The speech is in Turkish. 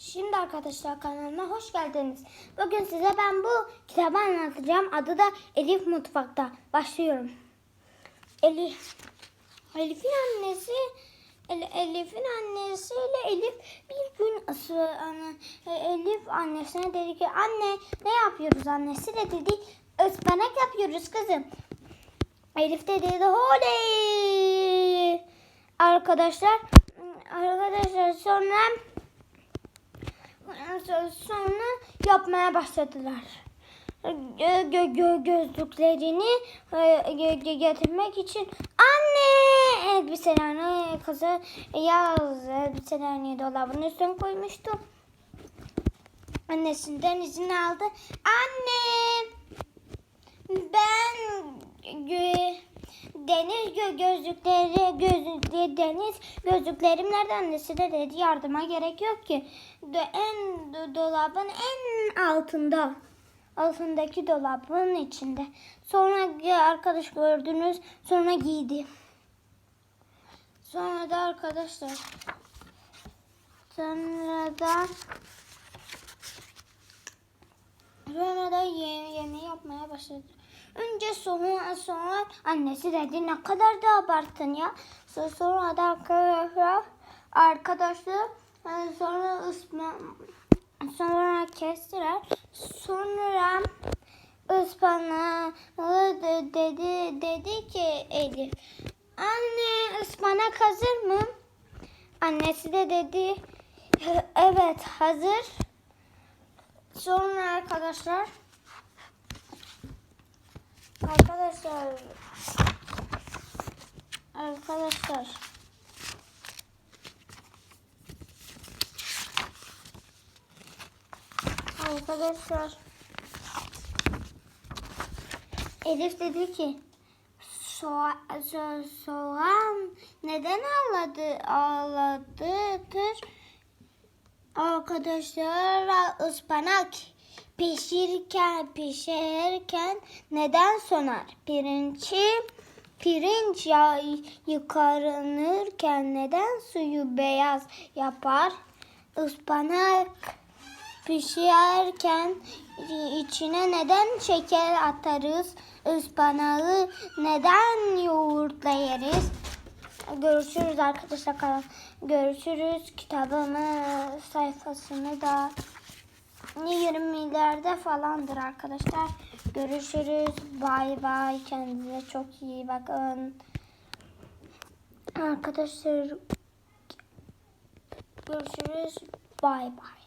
Şimdi arkadaşlar kanalıma hoş geldiniz. Bugün size ben bu kitabı anlatacağım. Adı da Elif Mutfakta. Başlıyorum. Elif Elif'in annesi El- Elif'in annesiyle Elif bir gün e, Elif annesine dedi ki anne ne yapıyoruz annesi de dedi ıspanak yapıyoruz kızım. Elif de dedi oley arkadaşlar arkadaşlar sonra sonra yapmaya başladılar. Gö- gö- gö- gözlüklerini e, gö- getirmek için anne elbiselerini kızı yaz elbiselerini dolabın üstüne koymuştu. Annesinden izin aldı. Anne ben gö- deniz gö- gözlükleri göz deniz gözlüklerim nerede annesi de dedi yardıma gerek yok ki. De, en do- dolabın en altında altındaki dolabın içinde. Sonra arkadaş gördünüz sonra giydi. Sonra da arkadaşlar sonra da Sonra da ye yemeği yapmaya başladı. Önce sonra sonra annesi dedi ne kadar da abarttın ya. So- Sonra da arkadaşlar arkadaşlar e, sonra ısma sonra kestiler. Sonra ıspanağı de- dedi dedi ki Elif anne ıspanak hazır mı? Annesi de dedi evet hazır. Sonra arkadaşlar arkadaşlar. Arkadaşlar. Arkadaşlar. Elif dedi ki so- soğan neden ağladı ağladıdır? Arkadaşlar ıspanak pişirirken pişerken neden sonar? Pirinci pirinç ya yıkanırken neden suyu beyaz yapar? Ispanak pişerken içine neden şeker atarız? Ispanağı neden yoğurtla yeriz? Görüşürüz arkadaşlar. Görüşürüz. Kitabımın sayfasını da 20'lerde falandır arkadaşlar. Görüşürüz. Bay bay. Kendinize çok iyi bakın. Arkadaşlar görüşürüz. Bay bay.